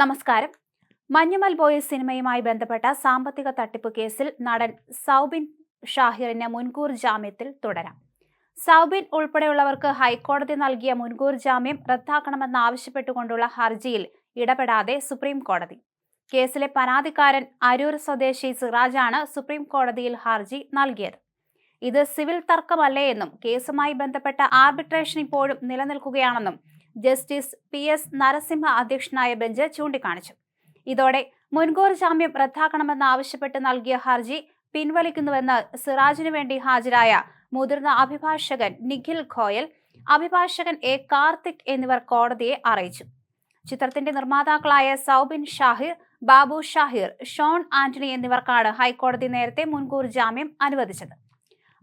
നമസ്കാരം. മഞ്ഞുമൽ ബോയ്സ് സിനിമയുമായി ബന്ധപ്പെട്ട സാമ്പത്തിക തട്ടിപ്പ് കേസിൽ നടൻ സൗബിൻ ഷാഹിറിന് മുൻകൂർ ജാമ്യത്തിൽ തുടരാം. സൗബിൻ ഉൾപ്പെടെയുള്ളവർക്ക് ഹൈക്കോടതി നൽകിയ മുൻകൂർ ജാമ്യം റദ്ദാക്കണമെന്നാവശ്യപ്പെട്ടുകൊണ്ടുള്ള ഹർജിയിൽ ഇടപെടാതെ സുപ്രീം കോടതി. കേസിലെ പരാതിക്കാരൻ അരൂർ സ്വദേശി സിറാജാണ് സുപ്രീം കോടതിയിൽ ഹർജി നൽകിയത്. ഇത് സിവിൽ തർക്കമല്ലേ എന്നും കേസുമായി ബന്ധപ്പെട്ട ആർബിട്രേഷൻ ഇപ്പോഴും നിലനിൽക്കുകയാണെന്നും ജസ്റ്റിസ് പി എസ് നരസിംഹ അധ്യക്ഷനായ ബെഞ്ച് ചൂണ്ടിക്കാണിച്ചു. ഇതോടെ മുൻകൂർ ജാമ്യം റദ്ദാക്കണമെന്ന് ആവശ്യപ്പെട്ട് നൽകിയ ഹർജി പിൻവലിക്കുന്നുവെന്ന് സിറാജിനു വേണ്ടി ഹാജരായ മുതിർന്ന അഭിഭാഷകൻ നിഖിൽ ഖോയൽ അഭിഭാഷകൻ എ കാർത്തിക് എന്നിവർ കോടതിയെ അറിയിച്ചു. ചിത്രത്തിന്റെ നിർമ്മാതാക്കളായ സൗബിൻ ഷാഹിർ ബാബു ഷാഹിർ ഷോൺ ആന്റണി എന്നിവർക്കാണ് ഹൈക്കോടതി നേരത്തെ മുൻകൂർ ജാമ്യം അനുവദിച്ചത്.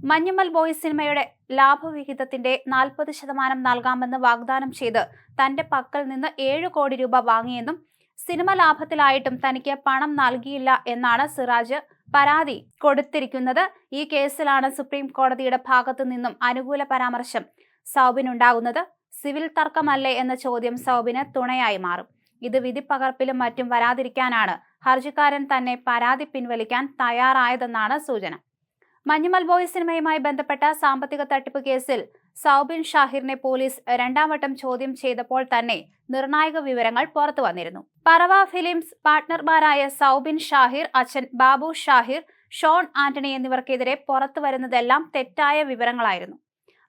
മഞ്ഞമ്മൽ ബോയ്സ് സിനിമയുടെ ലാഭവിഹിതത്തിന്റെ നാൽപ്പത് ശതമാനം നൽകാമെന്ന് വാഗ്ദാനം ചെയ്ത് തന്റെ പക്കൽ നിന്ന് ഏഴ് കോടി രൂപ വാങ്ങിയെന്നും സിനിമ ലാഭത്തിലായിട്ടും തനിക്ക് പണം നൽകിയില്ല എന്നാണ് സിറാജ് പരാതി കൊടുത്തിരിക്കുന്നത്. ഈ കേസിലാണ് സുപ്രീം കോടതിയുടെ ഭാഗത്തു നിന്നും അനുകൂല പരാമർശം സൗബിനുണ്ടാകുന്നത്. സിവിൽ തർക്കമല്ലേ എന്ന ചോദ്യം സൗബിന് തുണയായി മാറും. ഇത് വിധി പകർപ്പിലും മറ്റും വരാതിരിക്കാനാണ് ഹർജിക്കാരൻ തന്നെ പരാതി പിൻവലിക്കാൻ തയ്യാറായതെന്നാണ് സൂചന. മഞ്ഞുമൽ ബോയ് സിനിമയുമായി ബന്ധപ്പെട്ട സാമ്പത്തിക തട്ടിപ്പ് കേസിൽ സൗബിൻ ഷാഹിറിനെ പോലീസ് രണ്ടാം വട്ടം ചോദ്യം ചെയ്തപ്പോൾ തന്നെ നിർണായക വിവരങ്ങൾ പുറത്തു വന്നിരുന്നു. പറവ ഫിലിംസ് പാർട്ട്ണർമാരായ സൗബിൻ ഷാഹിർ അച്ഛൻ ബാബു ഷാഹിർ ഷോൺ ആന്റണി എന്നിവർക്കെതിരെ പുറത്തു വരുന്നതെല്ലാം തെറ്റായ വിവരങ്ങളായിരുന്നു.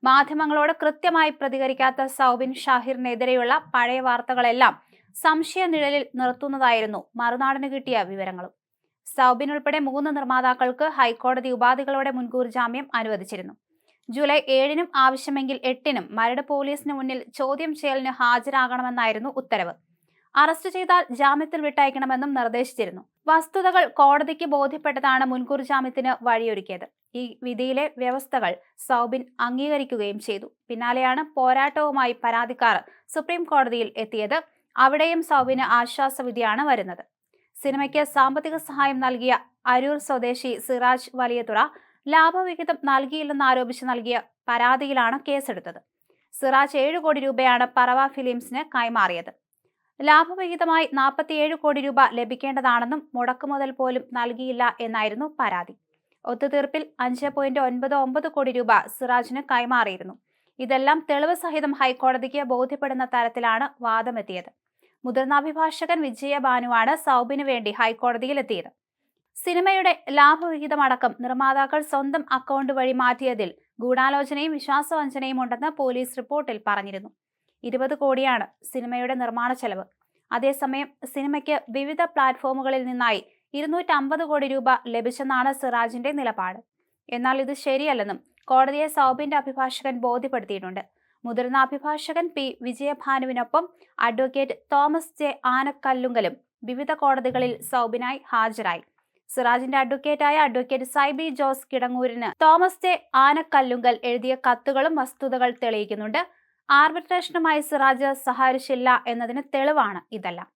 മാധ്യമങ്ങളോട് കൃത്യമായി പ്രതികരിക്കാത്ത സൗബിൻ ഷാഹിറിനെതിരെയുള്ള പഴയ വാർത്തകളെല്ലാം സംശയ നിഴലിൽ നിർത്തുന്നതായിരുന്നു മറുനാടിന് കിട്ടിയ വിവരങ്ങളും. സൗബിൻ ഉൾപ്പെടെ മൂന്ന് നിർമ്മാതാക്കൾക്ക് ഹൈക്കോടതി ഉപാധികളോടെ മുൻകൂർ ജാമ്യം അനുവദിച്ചിരുന്നു. ജൂലൈ ഏഴിനും ആവശ്യമെങ്കിൽ എട്ടിനും മരട് പോലീസിന് മുന്നിൽ ചോദ്യം ചെയ്യലിന് ഹാജരാകണമെന്നായിരുന്നു ഉത്തരവ്. അറസ്റ്റ് ചെയ്താൽ ജാമ്യത്തിൽ വിട്ടയക്കണമെന്നും നിർദ്ദേശിച്ചിരുന്നു. വസ്തുതകൾ കോടതിക്ക് ബോധ്യപ്പെട്ടതാണ് മുൻകൂർ ജാമ്യത്തിന് വഴിയൊരുക്കിയത്. ഈ വിധിയിലെ വ്യവസ്ഥകൾ സൗബിൻ അംഗീകരിക്കുകയും ചെയ്തു. പിന്നാലെയാണ് പോരാട്ടവുമായി പരാതിക്കാർ സുപ്രീം കോടതിയിൽ എത്തിയത്. അവിടെയും സൗബിന് ആശ്വാസവിധിയാണ് വരുന്നത്. സിനിമയ്ക്ക് സാമ്പത്തിക സഹായം നൽകിയ അരൂർ സ്വദേശി സിറാജ് വലിയതുറ ലാഭവിഹിതം നൽകിയില്ലെന്ന് ആരോപിച്ച് നൽകിയ പരാതിയിലാണ് കേസെടുത്തത്. സിറാജ് ഏഴ് കോടി രൂപയാണ് പറവ ഫിലിംസിന് കൈമാറിയത്. ലാഭവിഹിതമായി നാൽപ്പത്തിയേഴ് കോടി രൂപ ലഭിക്കേണ്ടതാണെന്നും മുടക്കുമുതൽ പോലും നൽകിയില്ല എന്നായിരുന്നു പരാതി. ഒത്തുതീർപ്പിൽ അഞ്ച് പോയിന്റ് ഒൻപത് ഒമ്പത് കോടി രൂപ സിറാജിന് കൈമാറിയിരുന്നു. ഇതെല്ലാം തെളിവ് സഹിതം ഹൈക്കോടതിക്ക് ബോധ്യപ്പെടുന്ന തരത്തിലാണ് വാദമെത്തിയത്. മുതിർന്ന അഭിഭാഷകൻ വിജയബാനുവാണ് സൗബിനു വേണ്ടി ഹൈക്കോടതിയിലെത്തിയത്. സിനിമയുടെ ലാഭവിഹിതമടക്കം നിർമ്മാതാക്കൾ സ്വന്തം അക്കൗണ്ട് വഴി മാറ്റിയതിൽ ഗൂഢാലോചനയും വിശ്വാസവഞ്ചനയും ഉണ്ടെന്ന് പോലീസ് റിപ്പോർട്ടിൽ പറഞ്ഞിരുന്നു. ഇരുപത് കോടിയാണ് സിനിമയുടെ നിർമ്മാണ ചെലവ്. അതേസമയം സിനിമയ്ക്ക് വിവിധ പ്ലാറ്റ്ഫോമുകളിൽ നിന്നായി ഇരുന്നൂറ്റമ്പത് കോടി രൂപ ലഭിച്ചെന്നാണ് സിറാജിന്റെ നിലപാട്. എന്നാൽ ഇത് ശരിയല്ലെന്നും കോടതിയെ സൗബിന്റെ അഭിഭാഷകൻ ബോധ്യപ്പെടുത്തിയിട്ടുണ്ട്. മുതിർന്ന അഭിഭാഷകൻ പി. വിജയഭാനുവിനൊപ്പം അഡ്വക്കേറ്റ് തോമസ് ജെ. ആനക്കല്ലുങ്കലും വിവിധ കോടതികളിൽ സൗബിനായി ഹാജരായി. സിറാജിന്റെ അഡ്വക്കേറ്റായ അഡ്വക്കേറ്റ് സൈബി ജോസ് കിടങ്ങൂരിന് തോമസ് ജെ. ആനക്കല്ലുങ്കൽ എഴുതിയ കത്തുകളും വസ്തുതകൾ തെളിയിക്കുന്നുണ്ട്. ആർബിട്രേഷനുമായി സിറാജ് സഹായിച്ചില്ല എന്നതിന് തെളിവാണ് ഇതെല്ലാം.